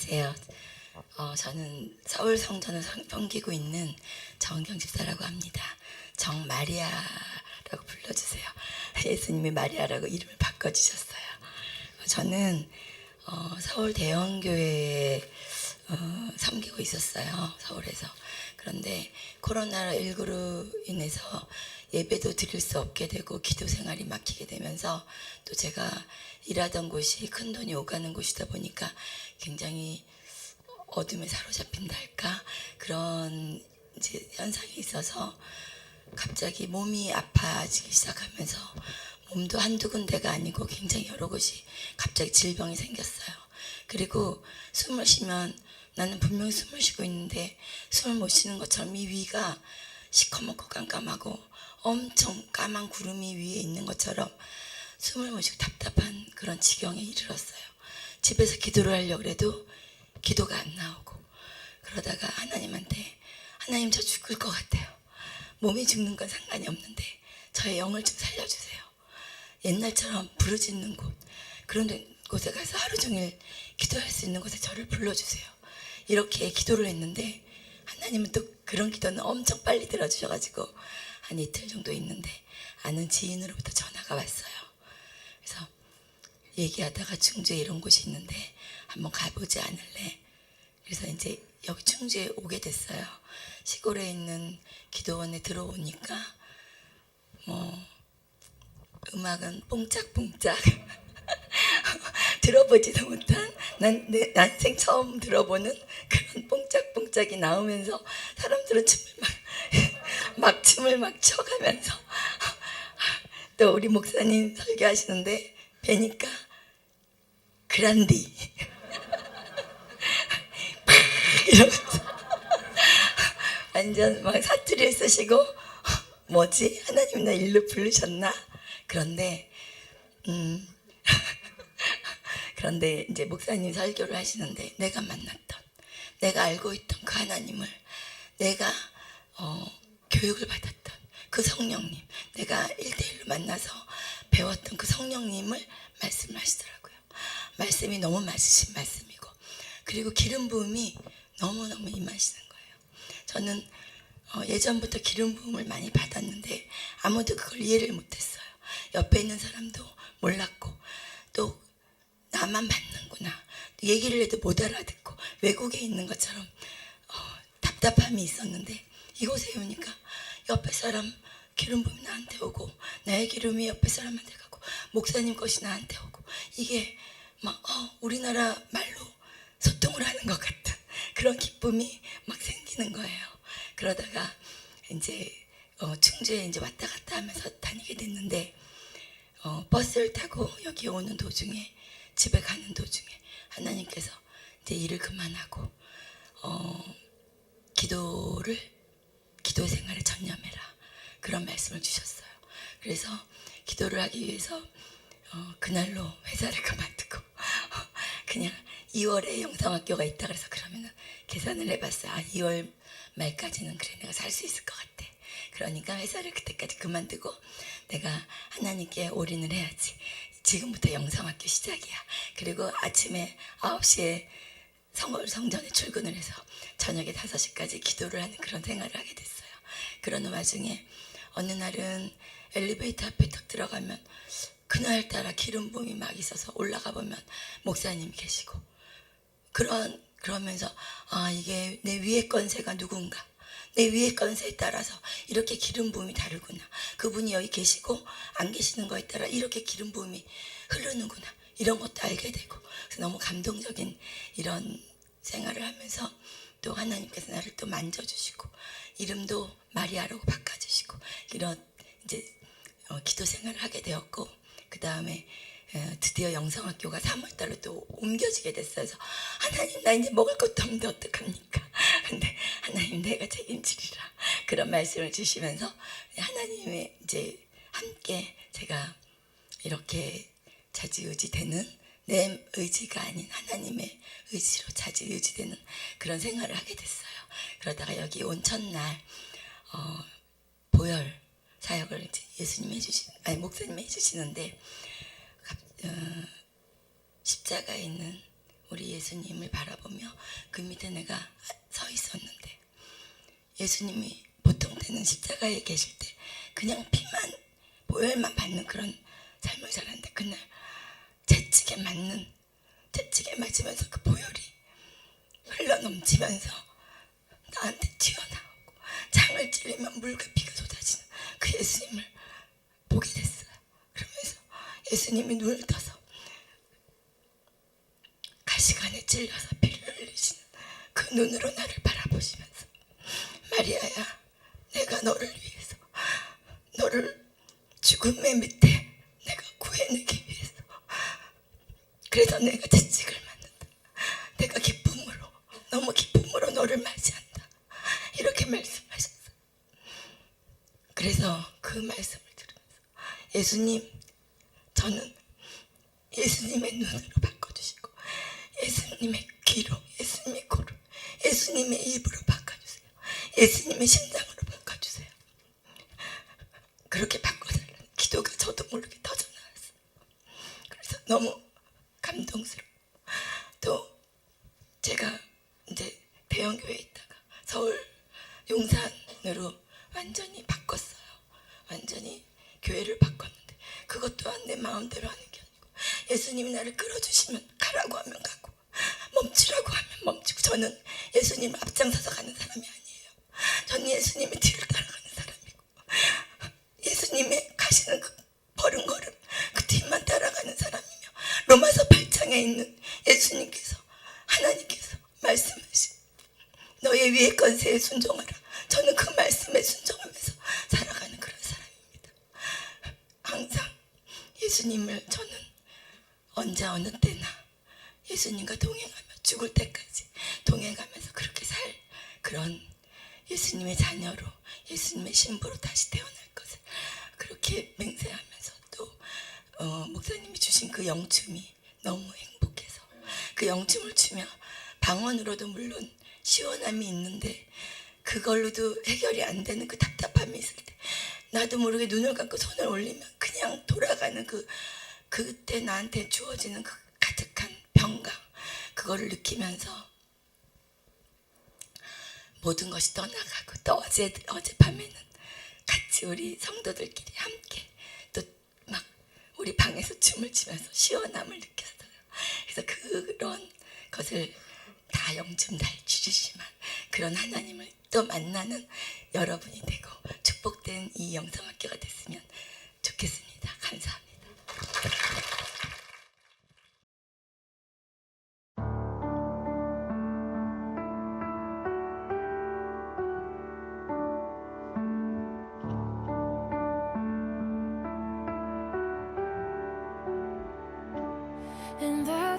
안녕하세요. 어, 저는 서울 성전을 성- 섬기고 있는 정경 집사라고 합니다. 정 마리아라고 불러주세요. 예수님이 마리아라고 이름을 바꿔주셨어요. 저는 어, 서울 대형교회에 어, 섬기고 있었어요. 서울에서. 그런데 코로나19로 인해서 예배도 드릴 수 없게 되고 기도 생활이 막히게 되면서 또 제가 일하던 곳이 큰 돈이 오가는 곳이다 보니까 굉장히 어둠에 사로잡힌다 할까 그런 이제 현상이 있어서 갑자기 몸이 아파지기 시작하면서 몸도 한두 군데가 아니고 굉장히 여러 곳이 갑자기 질병이 생겼어요. 그리고 숨을 쉬면 나는 분명히 숨을 쉬고 있는데 숨을 못 쉬는 것처럼 이 위가 시커멓고 깜깜하고 엄청 까만 구름이 위에 있는 것처럼 숨을 못 쉬고 답답한 그런 지경에 이르렀어요. 집에서 기도를 하려고 해도 기도가 안 나오고 그러다가 하나님한테 하나님 저 죽을 것 같아요. 몸이 죽는 건 상관이 없는데 저의 영을 좀 살려주세요. 옛날처럼 부르짖는 곳 그런 데- 곳에 가서 하루 종일 기도할 수 있는 곳에 저를 불러주세요. 이렇게 기도를 했는데 하나님은 또 그런 기도는 엄청 빨리 들어주셔가지고 한 이틀 정도 있는데 아는 지인으로부터 전화가 왔어요. 그래서 얘기하다가 충주에 이런 곳이 있는데 한번 가보지 않을래? 그래서 이제 여기 충주에 오게 됐어요. 시골에 있는 기도원에 들어오니까 뭐 음악은 뽕짝뽕짝 들어보지도 못한 난 내 난생 처음 들어보는 그런 뽕짝뽕짝이 나오면서 사람들은 춤을 막, 막 춤을 막 춰가면서 또 우리 목사님 설교하시는데 뵈니까 그란디. 이러면서 완전 막 사투리를 쓰시고 뭐지? 하나님 나 일로 부르셨나? 그런데 음 그런데 이제 목사님 설교를 하시는데 내가 만났던 내가 알고 있던 그 하나님을 내가 어, 교육을 받았던 그 성령님 내가 일대일로 만나서 배웠던 그 성령님을 말씀을 하시더라고요. 말씀이 너무 맞으신 말씀이고 그리고 기름 부음이 너무너무 임하시는 거예요. 저는 어, 예전부터 기름 부음을 많이 받았는데 아무도 그걸 이해를 못했어요. 옆에 있는 사람도 몰랐고 또 나만 받는구나. 얘기를 해도 못 알아듣고 외국에 있는 것처럼 어, 답답함이 있었는데 이곳에 오니까 옆에 사람 기름 부음이 나한테 오고 나의 기름이 옆에 사람한테 가고 목사님 것이 나한테 오고 이게 막 어, 우리나라 말로 소통을 하는 것 같은 그런 기쁨이 막 생기는 거예요. 그러다가 이제 어, 충주에 이제 왔다 갔다 하면서 다니게 됐는데 어, 버스를 타고 여기 오는 도중에 집에 가는 도중에 하나님께서 이제 일을 그만하고 어, 기도를 기도 생활에 전념해라 그런 말씀을 주셨어요. 그래서 기도를 하기 위해서 어, 그날로 회사를 그만두고 그냥 2월에 영상학교가 있다 그래서 그러면은 계산을 해봤어요. 아 2월 말까지는 그래 내가 살 수 있을 것 같아. 그러니까 회사를 그때까지 그만두고 내가 하나님께 올인을 해야지. 지금부터 영상학교 시작이야. 그리고 아침에 9시에 성월 성전에 출근을 해서 저녁에 5시까지 기도를 하는 그런 생활을 하게 됐어요. 그러는 와중에 어느 날은 엘리베이터 앞에 딱 들어가면 그날따라 기름 부음이 막 있어서 올라가 보면 목사님이 계시고 그런 그러면서 아 이게 내 위의 건세가 누군가? 내 위의 건세에 따라서 이렇게 기름 부음이 다르구나. 그분이 여기 계시고 안 계시는 거에 따라 이렇게 기름 부음이 흐르는구나. 이런 것도 알게 되고. 그래서 너무 감동적인 이런 생활을 하면서 또 하나님께서 나를 또 만져주시고 이름도 마리아라고 바꿔주시고 이런 이제 어, 기도 생활을 하게 되었고 그 다음에 드디어 영성학교가 3월달로 또 옮겨지게 됐어요. 그래서 하나님 나 이제 먹을 것도 없는데 어떡합니까? 근데 하나님 내가 책임지리라 그런 말씀을 주시면서 하나님의 이제 함께 제가 이렇게 자지우지 되는 내 의지가 아닌 하나님의 의지로 자지우지되는 그런 생활을 하게 됐어요. 그러다가 여기 온 첫날 어, 보혈 사역을 예수님 해주시 아니 목사님 해주시는데 갑- 어, 십자가에 있는 우리 예수님을 바라보며 그 밑에 내가 서 있었는데 예수님이 보통 때는 십자가에 계실 때 그냥 피만 보혈만 받는 그런 삶을 살았는데 그날 채찍에 맞는 채찍에 맞으면서 그 보혈이 흘러 넘치면서 나한테 튀어나오고 장을 찔리면 물과 피가 쏟아지는 그 예수님을 보게 됐어요. 그러면서 예수님이 눈을 떠서 가시관에 찔려서 피를 흘리시는 그 눈으로 나를 바라보시면서 마리아야 내가 너를 위해서 너를 죽음의 밑에 내가 위해서 그래서 내가 채찍을 맞는다. 내가 기쁨으로 너무 기쁨으로 너를 맞이한다. 이렇게 말씀하셨어요. 그래서 그 말씀을 들으면서 예수님 저는 예수님의 눈으로 바꿔주시고 예수님의 귀로 예수님의 코로 예수님의 입으로 바꿔주세요. 예수님의 심장으로 바꿔주세요. 그렇게 바꿔달라는 기도가 저도 모르게 터져나왔어요. 그래서 너무 감동스러워. 또 제가 이제 대형교회에 있다가 서울 용산으로 완전히 바꿨어요. 완전히 교회를 바꿨는데 그것 또한 내 마음대로 하는 게 아니고 예수님이 나를 끌어주시면 가라고 하면 가고 멈추라고 하면 멈추고 저는 예수님 앞장서서 가는 사람이 아니에요. 저는 예수님의 뒤를 따라가는 사람이고 예수님의 가시는 그 버른걸음 그 뒤만 따라가는 사람이며 로마서 8장에 있는 예수님께서 하나님께서 말씀하신 너의 위의 건세에 순종하라. 저는 그 말씀에 순종하면서 살아가는 그런 사람입니다. 항상 예수님을 저는 언제 어느 때나 예수님과 동행하며 죽을 때까지 동행하면서 그렇게 살 그런 예수님의 자녀로 예수님의 신부로 다시 태어날 것을 그렇게 맹세하면서 또 어, 목사님이 주신 그 영춤이 너무 행복해서. 그 영춤을 추며 방언으로도 물론 시원함이 있는데 그걸로도 해결이 안 되는 그 답답함이 있을 때 나도 모르게 눈을 감고 손을 올리면 그냥 돌아가는 그 그때 나한테 주어지는 그 가득한 평강 그거를 느끼면서 모든 것이 떠나가고 또 어제 어젯밤에는 같이 우리 성도들끼리 함께 우리 방에서 춤을 추면서 시원함을 느꼈어요. 그래서 그런 것을 다 영좀 다 주시지만 그런 하나님을 또 만나는 여러분이 되고 축복된 이 영성학교가 됐으면 좋겠습니다. 감사합니다.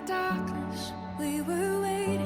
Darkness, we were waiting